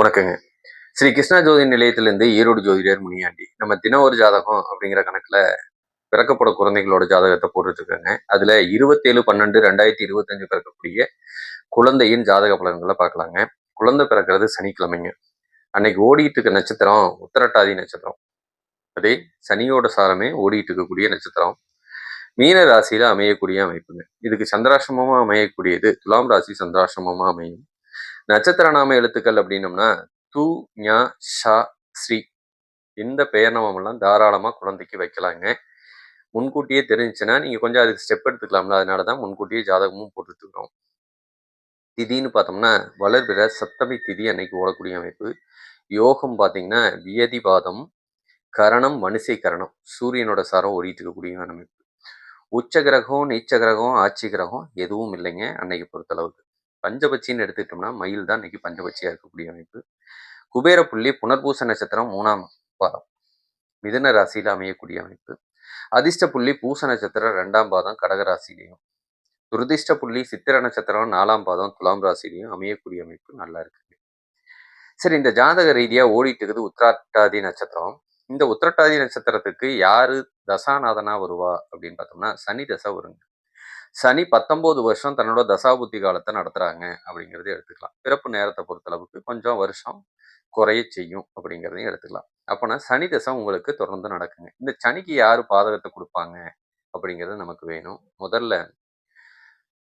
வணக்கங்க. ஸ்ரீ கிருஷ்ணா ஜோதி நிலையத்திலிருந்து ஈரோடு ஜோதிடர் முனியாண்டி. நம்ம தின ஒரு ஜாதகம் அப்படிங்கிற கணக்குல பிறக்கப்பட குழந்தைகளோட ஜாதகத்தை போட்டுட்டு இருக்காங்க அதுல இருபத்தேழு பன்னெண்டு ரெண்டாயிரத்தி இருபத்தஞ்சு பிறக்கக்கூடிய குழந்தையின் ஜாதக பலன்களை பார்க்கலாங்க. குழந்தை பிறக்கிறது சனிக்கிழமைங்க. அன்னைக்கு ஓடிட்டு இருக்க நட்சத்திரம் உத்தரட்டாதி நட்சத்திரம். அதே சனியோட சாரமே ஓடிட்டு இருக்கக்கூடிய நட்சத்திரம். மீன ராசியில அமையக்கூடிய அமைப்புங்க. இதுக்கு சந்திராசிரமமா அமையக்கூடியது. துலாம் ராசி சந்திராசிரமமா அமையும். நட்சத்திர நாம எழுத்துக்கள் அப்படின்னம்னா து ஞா ஷா ஸ்ரீ. இந்த பெயர் நாமெல்லாம் தாராளமாக குழந்தைக்கு வைக்கலாங்க. முன்கூட்டியே தெரிஞ்சுச்சுன்னா நீங்கள் கொஞ்சம் அதுக்கு ஸ்டெப் எடுத்துக்கலாம்ல. அதனால தான் முன்கூட்டியே ஜாதகமும் போட்டுருக்கோம் திதின்னு பார்த்தோம்னா வளர்பிற சப்தமி திதி அன்னைக்கு ஓடக்கூடிய அமைப்பு. யோகம் பார்த்தீங்கன்னா வியதிபாதம் கரணம் மனுஷை கரணம். சூரியனோட சாரம் ஓடிட்டு இருக்கக்கூடிய அமைப்பு. உச்ச கிரகம் நீச்ச கிரகம் ஆட்சி கிரகம் எதுவும் இல்லைங்க அன்னைக்கு பொறுத்தளவுக்கு. பஞ்சபட்சின்னு எடுத்துக்கிட்டோம்னா மயில் தான் இன்னைக்கு பஞ்சபட்சியா இருக்கக்கூடிய அமைப்பு. குபேர புள்ளி புனர்பூச நட்சத்திரம் மூணாம் பாதம். மிதுன ராசியில அமையக்கூடிய அமைப்பு. அதிர்ஷ்ட புள்ளி பூச நட்சத்திரம் ரெண்டாம் பாதம் கடகராசிலையும் துரதிர்ஷ்ட புள்ளி சித்திர நட்சத்திரம் நாலாம் பாதம் துலாம் ராசிலையும் அமையக்கூடிய அமைப்பு நல்லா இருக்கு. சரி இந்த ஜாதக ரீதியா ஓடிட்டு இருக்குது உத்திராட்டாதி நட்சத்திரம். இந்த உத்திரட்டாதி நட்சத்திரத்துக்கு யாரு தசாநாதனா வருவா அப்படின்னு பார்த்தோம்னா சனி தசை வருங்க. சனி பத்தொன்பது வருஷம் தன்னோட தசாபுத்தி காலத்தை நடத்துகிறாங்க அப்படிங்கிறத எடுத்துக்கலாம். பிறப்பு நேரத்தை பொறுத்தளவுக்கு கொஞ்சம் வருஷம் குறைய செய்யும் அப்படிங்கிறதையும் எடுத்துக்கலாம். அப்போனா சனி தசை உங்களுக்கு தொடர்ந்து நடக்குங்க. இந்த சனிக்கு யார் பாதகத்தை கொடுப்பாங்க அப்படிங்கிறது நமக்கு வேணும். முதல்ல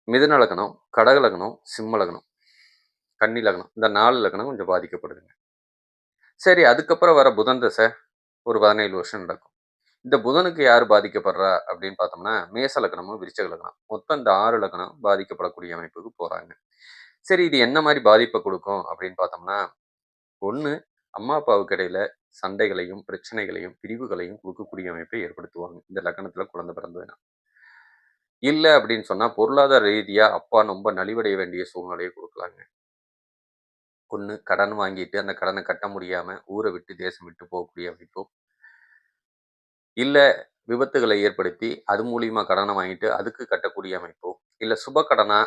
மிதுன லக்னம் கடக லக்னம் சிம்ம லக்னம் கன்னி லக்னம் இந்த நாலு லக்னம் கொஞ்சம் பாதிக்கப்படுதுங்க. சரி அதுக்கப்புறம் வர புதன் தசை ஒரு பதினேழு வருஷம் நடக்கும். இந்த புதனுக்கு யார் பாதிக்கப்படுறா அப்படின்னு பார்த்தோம்னா மேச லக்னமும் விருச்சக லக்னம். மொத்தம் இந்த ஆறு லக்னம் பாதிக்கப்படக்கூடிய அமைப்புக்கு போறாங்க. சரி இது என்ன மாதிரி பாதிப்பை கொடுக்கும் அப்படின்னு பார்த்தோம்னா ஒன்று அம்மா அப்பாவுக்கு இடையில சண்டைகளையும் பிரச்சனைகளையும் பிரிவுகளையும் கொடுக்கக்கூடிய அமைப்பை ஏற்படுத்துவாங்க. இந்த லக்னத்துல குழந்தை பிறந்ததுன்னா. இல்லை அப்படின்னு சொன்னா பொருளாதார ரீதியா அப்பா ரொம்ப நலிவடைய வேண்டிய சூழ்நிலையை கொடுக்கலாங்க. ஒன்று கடன் வாங்கிட்டு அந்த கடனை கட்ட முடியாம ஊரை விட்டு தேசம் விட்டு போகக்கூடிய அமைப்போ. இல்லை விபத்துகளை ஏற்படுத்தி அது மூலியமாக கடனை வாங்கிட்டு அதுக்கு கட்டக்கூடிய அமைப்போ இல்லை சுப கடனாக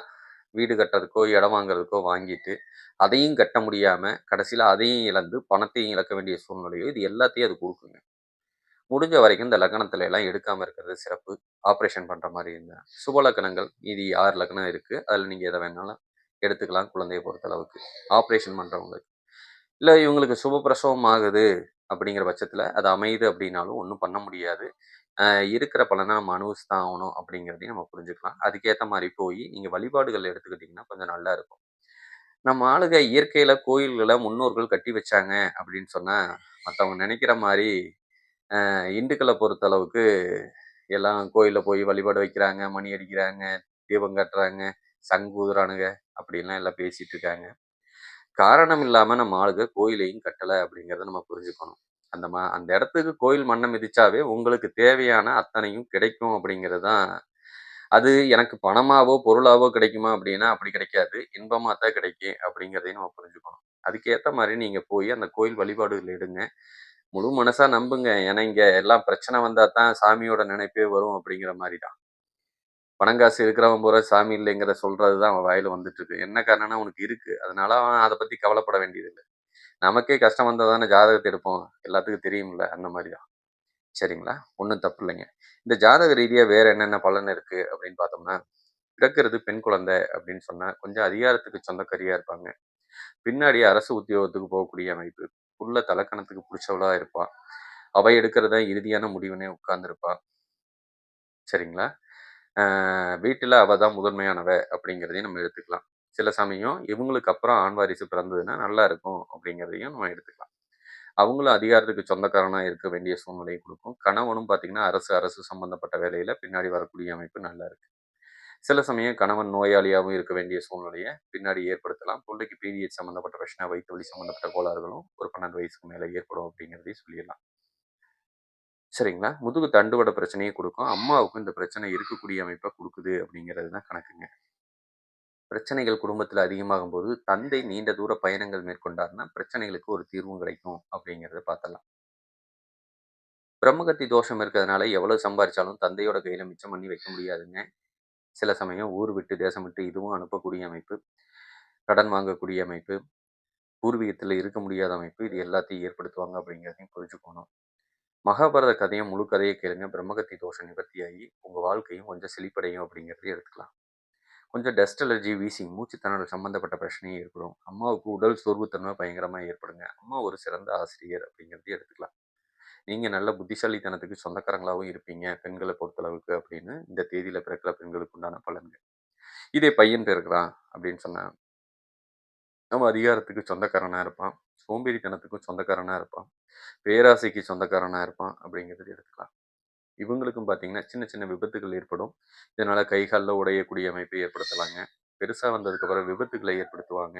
வீடு கட்டுறதுக்கோ இடம் வாங்குறதுக்கோ வாங்கிட்டு அதையும் கட்ட முடியாமல் கடைசியில் அதையும் இழந்து பணத்தையும் இழக்க வேண்டிய சூழ்நிலையோ இது எல்லாத்தையும் அது கொடுக்குங்க. முடிஞ்ச வரைக்கும் இந்த லக்னத்துல எல்லாம் எடுக்காமல் இருக்கிறது சிறப்பு. ஆப்ரேஷன் பண்ணுற மாதிரி இருந்தால் சுப லக்னங்கள் இது ஆறு லக்னம் இருக்குது அதில் நீங்கள் எதை வேணாலும் எடுத்துக்கலாம் குழந்தையை பொறுத்த அளவுக்கு ஆப்ரேஷன் பண்ணுறவங்களுக்கு இல்லை இவங்களுக்கு சுப பிரசவம் ஆகுது. அப்படிங்கிற பட்சத்தில் அது அமையுது அப்படின்னாலும் ஒன்றும் பண்ண முடியாது. இருக்கிற பலனை நம்ம அனுபவிச்சுதான் ஆகணும் அப்படிங்கிறதையும் நம்ம புரிஞ்சுக்கலாம். அதுக்கேற்ற மாதிரி போய் நீங்கள் வழிபாடுகள் எடுத்துக்கிட்டிங்கன்னா கொஞ்சம் நல்லா இருக்கும். நம்ம ஆளுக இயற்கையில் கோயில்களை முன்னோர்கள் கட்டி வச்சாங்க அப்படின்னு சொன்னால் மற்றவங்க நினைக்கிற மாதிரி இந்துக்களை பொறுத்த அளவுக்கு எல்லாம் கோயிலில் போய் வழிபாடு வைக்கிறாங்க மணி அடிக்கிறாங்க தீபம் கட்டுறாங்க சங்கு ஊதுறானுங்க அப்படின்லாம் எல்லாம் பேசிகிட்டு இருக்காங்க. காரணம் இல்லாமல் நம்ம ஆளுக கோயிலையும் கட்டலை அப்படிங்கிறத நம்ம புரிஞ்சுக்கணும். அந்த மா அந்த இடத்துக்கு கோயில் மண்ணை மிதிச்சாவே உங்களுக்கு தேவையான அத்தனையும் கிடைக்கும் அப்படிங்கிறது தான் அது எனக்கு பணமாவோ பொருளாவோ கிடைக்குமா அப்படின்னா அப்படி கிடைக்காது. இன்பமாக தான் கிடைக்கும் அப்படிங்கிறதையும் நம்ம புரிஞ்சுக்கணும். அதுக்கேற்ற மாதிரி நீங்கள் போய் அந்த கோயில் வழிபாடுகள் எடுங்க. முழு மனசாக நம்புங்க. ஏன்னா இங்கே எல்லாம் பிரச்சனை வந்தால் தான் சாமியோட நினைப்பே வரும் அப்படிங்கிற மாதிரி தான். பணங்காசு இருக்கிறவன் பூரா சாமி இல்லைங்கிற சொல்றது தான் அவன் வாயில வந்துட்டு இருக்கு என்ன காரணம்னா உனக்கு இருக்கு. அதனால அவன் அதை பத்தி கவலைப்பட வேண்டியதில்லை. நமக்கே கஷ்டம் வந்தால் தானே ஜாதகத்தை எடுப்போம். எல்லாத்துக்கும் தெரியும்ல அந்த மாதிரி தான் சரிங்களா? ஒன்றும் தப்பு இல்லைங்க. இந்த ஜாதக ரீதியாக வேற என்னென்ன பலன் இருக்கு அப்படின்னு பார்த்தோம்னா பிறக்கிறது பெண் குழந்தை அப்படின்னு சொன்னா கொஞ்சம் அதிகாரத்துக்கு சொந்தக்கரியாக இருப்பாங்க. பின்னாடி அரசு உத்தியோகத்துக்கு போகக்கூடிய அமைப்பு. உள்ள தலக்கணத்துக்கு பிடிச்சவளாக இருப்பான் அவை எடுக்கிறத இறுதியான முடிவுனே உட்கார்ந்துருப்பான் சரிங்களா? வீட்டில் அவள் தான் முதன்மையானவ அப்படிங்கிறதையும் நம்ம எடுத்துக்கலாம். சில சமயம் இவங்களுக்கு அப்புறம் ஆண் வாரிசு பிறந்ததுன்னா நல்லா இருக்கும் அப்படிங்கிறதையும் நம்ம எடுத்துக்கலாம். அவங்களும் அதிகாரத்துக்கு சொந்தக்காரனாக இருக்க வேண்டிய சூழ்நிலையை கொடுக்கும். கணவனும் பார்த்திங்கன்னா அரசு அரசு சம்மந்தப்பட்ட வேலையில் பின்னாடி வரக்கூடிய அமைப்பு நல்லா இருக்குது சில சமயம் கணவன் நோயாளியாகவும் இருக்க வேண்டிய சூழ்நிலையை பின்னாடி ஏற்படுத்தலாம். பிள்ளைக்கு பீரியட் சம்மந்தப்பட்ட பிரச்சனை வயிற்று வலி சம்மந்தப்பட்ட கோளாறுகளும் ஒரு பன்னெண்டு வயசுக்கு மேலே ஏற்படும் அப்படிங்கிறதையும் சொல்லிடலாம். சரிங்களா? முதுகு தண்டுவட பிரச்சனையை கொடுக்கும். அம்மாவுக்கும் இந்த பிரச்சனை இருக்கக்கூடிய அமைப்பை கொடுக்குது அப்படிங்கிறது தான் கணக்குங்க. பிரச்சனைகள் குடும்பத்தில் அதிகமாகும் போது தந்தை நீண்ட தூர பயணங்கள் மேற்கொண்டார்னா பிரச்சனைகளுக்கு ஒரு தீர்வும் கிடைக்கும் அப்படிங்கிறத பார்த்தலாம். பிரம்மகத்தி தோஷம் இருக்கிறதுனால எவ்வளவு சம்பாரிச்சாலும் தந்தையோட கையில மிச்சம் பண்ணி வைக்க முடியாதுங்க. சில சமயம் ஊர் விட்டு தேசம் விட்டு இதுவும் அனுப்பக்கூடிய அமைப்பு கடன் வாங்கக்கூடிய அமைப்பு பூர்வீகத்தில் இருக்க முடியாத அமைப்பு இது எல்லாத்தையும் ஏற்படுத்துவாங்க அப்படிங்கிறதையும் புரிஞ்சுக்கணும். மகாபாரத கதையை முழு கதையை கேளுங்க. பிரம்மகத்தி தோஷம் நிவர்த்தியாகி உங்கள் வாழ்க்கையும் கொஞ்சம் செழிப்படையும் அப்படிங்கிறதையும் எடுத்துக்கலாம். கொஞ்சம் டஸ்ட் அலர்ஜி வீசிங் மூச்சுத்திணறல் சம்மந்தப்பட்ட பிரச்சனையும் ஏற்படும். அம்மாவுக்கு உடல் சோர்வுத்தன்மை பயங்கரமாக ஏற்படுங்க. அம்மா ஒரு சிறந்த ஆசிரியர் அப்படிங்கிறதையும் எடுத்துக்கலாம். நீங்கள் நல்ல புத்திசாலித்தனத்துக்கு சொந்தக்காரங்களாகவும் இருப்பீங்க பெண்களை பொறுத்தளவுக்கு அப்படின்னு இந்த தேதியில் பிறக்கிற பெண்களுக்கு உண்டான பலன்கள். இதே பையன் பிறக்கிறான் அப்படின்னு சொன்னால் நம்ம அதிகாரத்துக்கு சொந்தக்காரனாக இருப்பான். சோம்பேறித்தனத்துக்கும் சொந்தக்காரனாக இருப்பான். பேராசைக்கு சொந்தக்காரனாக இருப்பான் அப்படிங்கிறது எடுத்துக்கலாம். இவங்களுக்கும் பார்த்தீங்கன்னா சின்ன சின்ன விபத்துகள் ஏற்படும். இதனால் கை காலில் உடையக்கூடிய அமைப்பை ஏற்படுத்தலாங்க. பெருசாக வந்ததுக்கப்புறம் விபத்துகளை ஏற்படுத்துவாங்க.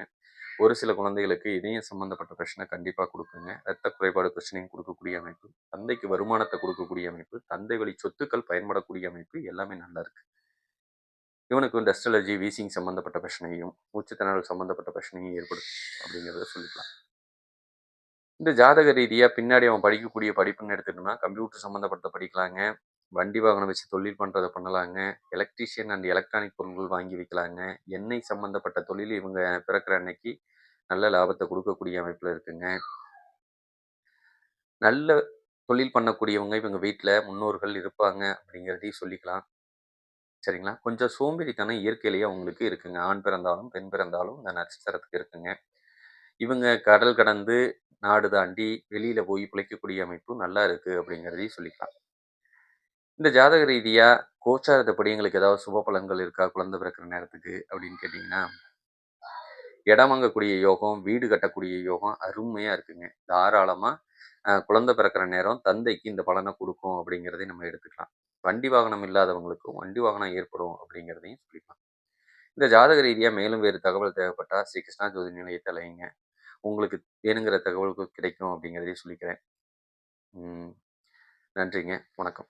ஒரு சில குழந்தைகளுக்கு இதயம் சம்மந்தப்பட்ட பிரச்சனை கண்டிப்பாக கொடுக்குங்க. ரத்த குறைபாடு பிரச்சனையும் கொடுக்கக்கூடிய அமைப்பு. தந்தைக்கு வருமானத்தை கொடுக்கக்கூடிய அமைப்பு. தந்தை வழி சொத்துக்கள் பயன்படக்கூடிய அமைப்பு எல்லாமே நல்லா இருக்குது இவனுக்கு இந்த அஸ்ட்ராலஜி வீசிங் சம்மந்தப்பட்ட பிரச்சனையும் மூச்சுத்திணறல் சம்மந்தப்பட்ட பிரச்சனையும் ஏற்படும் அப்படிங்கிறத சொல்லிக்கலாம். இந்த ஜாதக ரீதியாக பின்னாடி அவன் படிக்கக்கூடிய படிப்புன்னு எடுத்துக்கிட்டோம்னா கம்ப்யூட்டர் சம்மந்தப்பட்ட படிக்கலாங்க. வண்டி வாகனம் வச்சு தொழில் பண்ணுறதை பண்ணலாங்க. எலக்ட்ரீஷியன் அண்ட் எலக்ட்ரானிக் பொருட்கள் வாங்கி வைக்கலாங்க. எண்ணெய் சம்மந்தப்பட்ட தொழில் இவங்க பிறக்கிற அன்னைக்கு நல்ல லாபத்தை கொடுக்கக்கூடிய அமைப்பில் இருக்குங்க. நல்ல தொழில் பண்ணக்கூடியவங்க இவங்க வீட்டில் முன்னோர்கள் இருப்பாங்க அப்படிங்கிறதையும் சொல்லிக்கலாம். சரிங்களா? கொஞ்சம் சோம்பேறித்தனம் இயற்கையிலேயே அவங்களுக்கு இருக்குங்க. ஆண் பிறந்தாலும் பெண் பிறந்தாலும் இந்த நட்சத்திரத்துக்கு இருக்குங்க. இவங்க கடல் கடந்து நாடு தாண்டி வெளியில் போய் பிழைக்கக்கூடிய அமைப்பு நல்லா இருக்குது அப்படிங்கிறதையும் சொல்லிக்கலாம். இந்த ஜாதக ரீதியாக கோச்சாரத்தைப்படி எங்களுக்கு ஏதாவது சுப பலன்கள் இருக்கா? குழந்தை பிறக்கிற நேரத்துக்கு அப்படின்னு கேட்டிங்கன்னா இடம் வாங்கக்கூடிய யோகம் வீடு கட்டக்கூடிய யோகம் அருமையாக இருக்குங்க. தாராளமாக குழந்தை பிறக்கிற நேரம் தந்தைக்கு இந்த பலனை கொடுக்கும் அப்படிங்கிறதையும் நம்ம எடுத்துக்கலாம். வண்டி வாகனம் இல்லாதவங்களுக்கும் வண்டி வாகனம் ஏற்படும் அப்படிங்கிறதையும் சொல்லிப்பாங்க இந்த ஜாதக ரீதியாக மேலும் வேறு தகவல் தேவைப்பட்டால் ஸ்ரீ கிருஷ்ணா ஜோதி நிலையத்தை அலையுங்க. உங்களுக்கு வேணுங்கிற தகவல்கள் கிடைக்கும் அப்படிங்கிறதையும் சொல்லிக்கிறேன். நன்றிங்க. வணக்கம்.